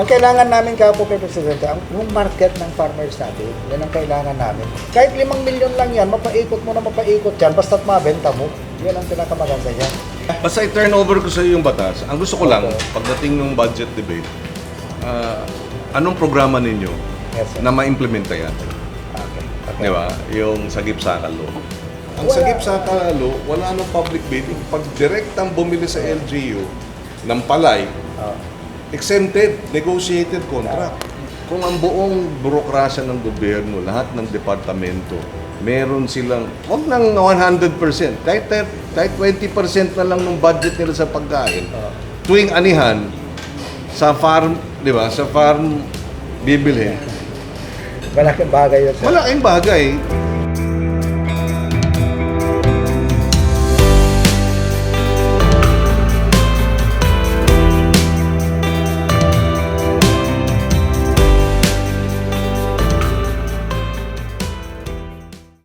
Ang kailangan namin kapo kay Presidente, ang yung market ng farmers natin, yan ang kailangan namin. Kahit limang milyon lang yan, mapaikot mo na mapaikot yan, basta't mabenta mo. Yan ang pinakamaganda yan. Basta i-turn over ko sa iyo yung batas. Ang gusto ko lang, Okay. pagdating ng budget debate, ah, anong programa ninyo Yes, sir. na ma-implementa yan? Okay. okay. Di ba? Yung sagip sakalo. Ang Wala. sagip sakalo, wala nang public bidding. Pag direktang bumili sa LGU ng palay, Oh. Exempted, negotiated contract. Kung ang buong burokrasya ng gobyerno, lahat ng departamento, meron silang, wag nang 100%, kahit, kahit 20% na lang ng budget nila sa pagkain, tuwing anihan, sa farm, di ba, sa farm bibili, Malaking bagay yun, sir. malaking bagay.